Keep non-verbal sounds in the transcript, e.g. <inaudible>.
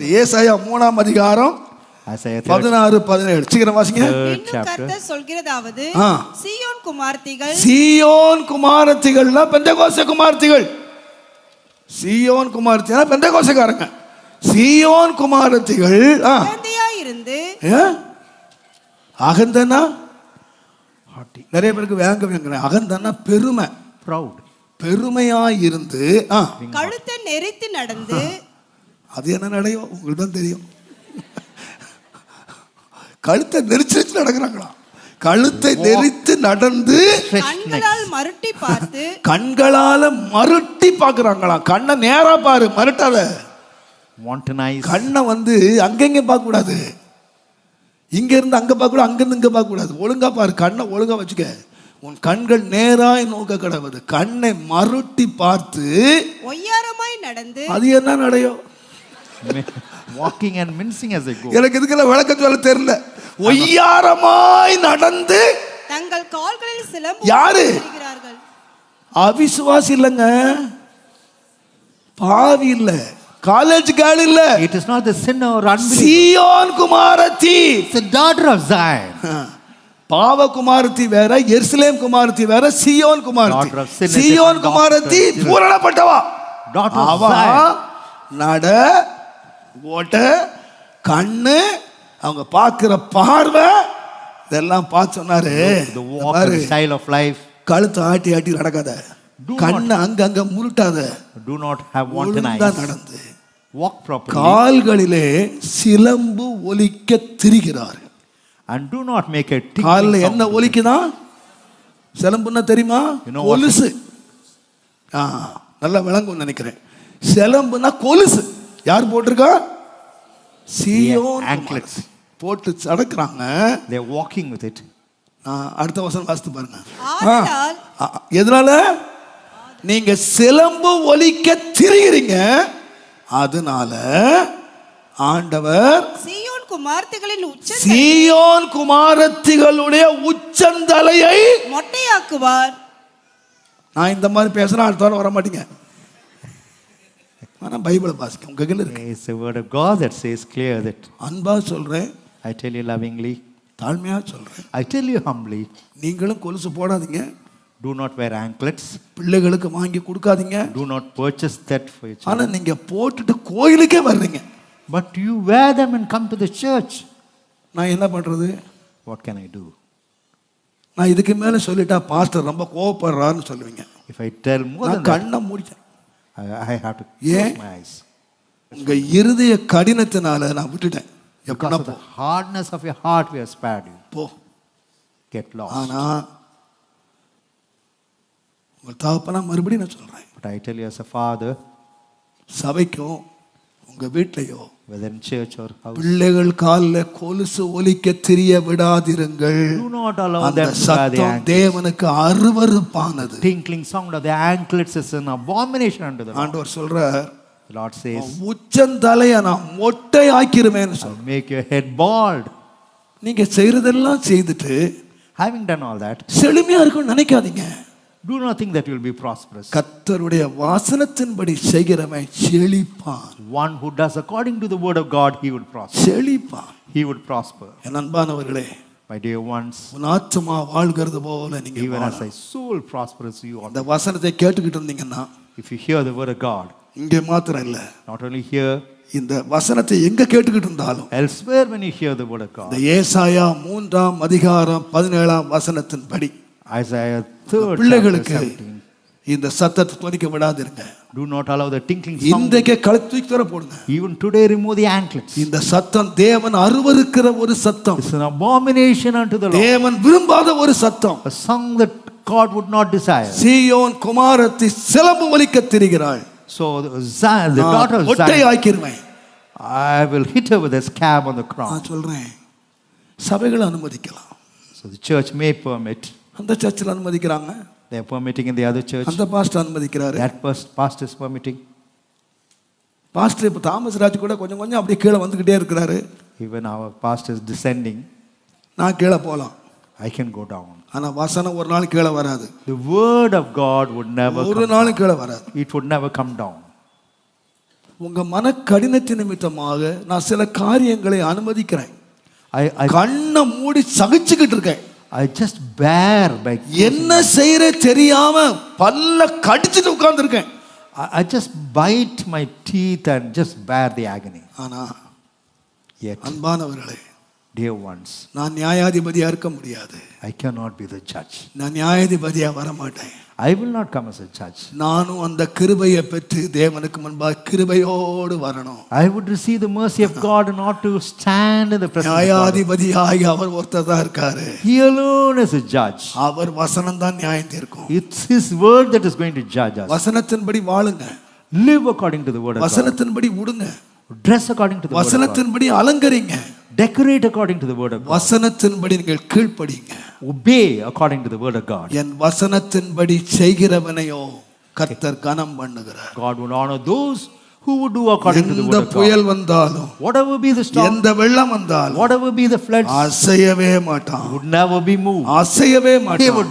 ஏசாயா மூணாம் அதிகாரம் Isaiah 30, பதினாறு பதினேழு. சீக்கிரம் வாசிங்க. சொல்கிறதாவது. சீயோன் குமார்த்திகள். சீயோன் குமாரத்திகள்னா பெந்தகோச குமாரத்திகள். சீயோன் குமாரத்தினா பெந்தகோசக்காரங்க. சீயோன் குமாரத்திகள் ஏ? அகந்தனா? நிறைய பேருக்கு வேங்க வேங்க அகந்தனா பெருமை. Proud. பெருமையாய் இருந்து கழுத்தை நெரித்து நடந்து அது என்ன நடையும் உங்களுக்கு தான் தெரியும். கழுத்தை நெரிச்சு நெரிச்சு நடக்கிறாங்களாம் கழுத்தை நெரித்து நடந்து மருட்டி பார்த்து கண்களால மருட்டி பார்க்கறாங்களாம் கண்ணை நேரா பாரு மருட்டாத. Wantonized. கண்ணை வந்து அங்கங்க பார்க்க கூடாது இங்க இருந்து அங்க பார்க்க கூடாது அங்க இருந்து இங்க பார்க்க கூடாது ஒழுங்கா பாரு கண்ணை ஒழுங்கா வச்சுக்க. உன் கண்கள் நேராய் நோக்க கடவுது. கண்ணை மருட்டி பார்த்து ஒய்யாரமாய் நடந்து அது என்ன நடையும்? <laughs> Walking and mincing as they go. எனக்கு இதுக்கெல்லாம் விளக்கம் சொல்ல தெரியல ஒய்யாரமாய் நடந்து தங்கள் கால்களில் சிலம்பு யாரு? அவிசுவாசி இல்லைங்க பாவி இல்ல காலேஜ் கேர்ள் இல்ல It is not the sinner or unbeliever. சியோன் குமாரத்தி It's the daughter of Zion. <laughs> பாவ குமாரத்தி வேற எருசலேம் குமாரத்தி வேற சியோன் குமாரத்தி சியோன் குமாரத்தி daughter of sin. பூரணப்பட்டவா of அவ Zion. நட ஓட்ட கண்ணு அவங்க பார்க்கிற பார்வை இதெல்லாம் பார்த்து சொன்னாரு style of life. கழுத்தை ஆட்டி ஆட்டி நடக்காத கண்ணை அங்க அங்க முருட்டாத not have ஒழுங்கா wantonized. நடந்து Walk properly. கால்களிலே சிலம்பு ஒலிக்க திரிகிறார்கள் And do not make a காலில் என்ன. ஒலிக்குதான் சிலம்புன்னா தெரியுமா? கொலுசு ஆ நல்லா விளங்கும் நினைக்கிறேன் சிலம்புனா கொலுசு யார் போட்டிருக்கா? சியோன். போட்டு சடக்குறாங்க. Walking with it. ஆ, அடுத்த வசனம் வாசித்து பாருங்க. எதனால? நீங்க சிலம்பு ஒலிக்க திரிகிறீங்க அதனால ஆண்டவர் சீயோன் குமார்த்திகளின் உச்ச சீயோன் குமாரத்திகளுடைய உச்சந்தலையை மொட்டையாக்குவார். நான் இந்த மாதிரி பேசுறேன் அடுத்த வாரம் வர மாட்டீங்க. ஆனா பைபிளை வாசிக்க உங்க கையில் இருக்கு It's the word of God that says clear that அன்பா சொல்றேன் I tell you lovingly, தாழ்மையா சொல்றேன் I tell you humbly, நீங்களும் கொலுசு போடாதீங்க do not wear anklets, பிள்ளைகளுக்கு வாங்கி கொடுக்காதீங்க do not purchase that for your ஆனா children. நீங்க போட்டுட்டு கோயிலுக்கே வர்றீங்க But you wear them and come to the church. நான் என்ன பண்றது What can I do? நான் இதுக்கு மேல சொல்லிட்டா பாஸ்டர் ரொம்ப கோவப்படுறாருன்னு சொல்லுவீங்க If I tell more than நான் கண்ணை முடிச்சேன் I, I have to Yeah. close my eyes. உங்க இருதய கடினத்தினால நான் விட்டுட்டேன் எப்படின்னா hardness of your heart, we have spared you. போ Get lost. ஆனா உங்க தகப்பனா மறுபடியும் நான் சொல்றேன் But I tell you as a father, சபைக்கும் உங்க வீட்லயோ பிள்ளைகள் காலில் கொலுசு ஒலிக்க தெரிய விடாதிருங்கள் அந்த சத்தம். தேவனுக்கு அருவருப்பானது Tinkling sound of the anklets is an abomination unto the. ஆண்டவர் சொல்றார் Lord says, உச்சந்தலைய நான் மொட்டை சொல்ற I'll make your head bald. நீங்க செய்யறதெல்லாம் செய்துட்டு Having done all that, செழுமையா இருக்கும்னு நினைக்காதீங்க do not think that you'll be prosperous. கர்த்தருடைய வாசனத்தின்படி செய்கிறவன் செழிப்பான் One who does according to the word of God, he would prosper. செழிப்பான் He would prosper. என் அன்பானவர்களே My dear ones, உன் ஆத்துமா வாழ்கிறது போல நீங்க even as வாழணும். thy soul prospers, you ought. அந்த வசனத்தை கேட்டுக்கிட்டு இருந்தீங்கன்னா If you hear the word of God, இங்கே மாத்திரம் இல்ல not only here, இந்த வசனத்தை எங்க கேட்டுக்கிட்டு இருந்தாலும் elsewhere when you hear the word of இந்த God, ஏசாயா மூன்றாம் அதிகாரம் பதினேழாம் வசனத்தின்படி Isaiah 3rd chapter பிள்ளைகளுக்கு 17, இந்த சத்தத்தை துணிக்க விடாதிருங்க do not allow the tinkling sound. இன்றைக்கே கழுத்து தூக்கி தர போடுங்க Even today, remove the anklets. இந்த சத்தம் தேவன் அருவருக்கிற ஒரு சத்தம் It's an abomination unto the Lord. தேவன் விரும்பாத ஒரு சத்தம் A song that God would not desire. சீயோன் குமாரத்தி சிலம்பு ஒலிக்க திரிகிறாள் So the Zion, the daughter of ஒட்டை Zion, ஆக்கிருவேன் I will hit her with a scab on the crown. நான் சொல்றேன் சபைகளை அனுமதிக்கலாம் So the church may permit. அந்த சர்ச்சில் அனுமதிக்கிறாங்க They are permitting in the other church. அந்த பாஸ்டர் அனுமதிக்கிறாரு That past- pastor is permitting. Pastor இப்போ தாமஸ் ராஜ் கூட கொஞ்சம் கொஞ்சம் அப்படியே கீழே வந்துக்கிட்டே இருக்கிறாரு Even our pastor is descending. நான் கீழே போகலாம் I can go down. ஆனா வசனம் ஒரு நாள் கீழே வராது The word of God would never ஒரு come நாளும் கீழே வராது It would never come down. உங்க மன கடினத்தின் நிமித்தமாக நான் சில காரியங்களை அனுமதிக்கிறேன் I, I, கண்ணை மூடி சகிச்சுக்கிட்டு இருக்கேன் I just bear by. என்ன செய்யற தெரியாம பல்ல கடிச்சிட்டு உட்கார்ந்துருக்கேன் I just bite my teeth and just bear the agony. ஆனா அன்பானவர்களே dear ones, நான் நியாயாதிபதியா இருக்க முடியாது I cannot be the judge. நான் நியாயாதிபதியா வர மாட்டேன் I will not come as a judge. நானும் அந்த கிருபையை பெற்று தேவனுக்கு முன்பாக கிருபையோடு வரணும் I would receive the mercy of God and not to stand in the presence of God. நியாயாதிபதியாகி அவர் ஒருத்தர் தான் இருக்காரு He alone is a judge. அவர் வசனம் தான் நியாயம் தீர்க்கும் It's His word that is going to judge us. வசனத்தின்படி வாழுங்க Live according to the word of God. வசனத்தின்படி உடுங்க Dress according to the word of God. வசனத்தின்படி அலங்கரிங்க Decorate according to the word of God. வசனத்தின்படி நீங்கள் கீழ்ப்படிங்க Obey according to the word of God. என் வசனத்தின்படி செய்கிறவனையோ கர்த்தர் கனம் பண்ணுகிறார் God would honor those who would do according to the word of God. புயல் வந்தாலும் Whatever be the storm, எந்த வெள்ளம் வந்தாலும் whatever be the floods, அசையவே மாட்டான் would never be moved. அசையவே மாட்டான்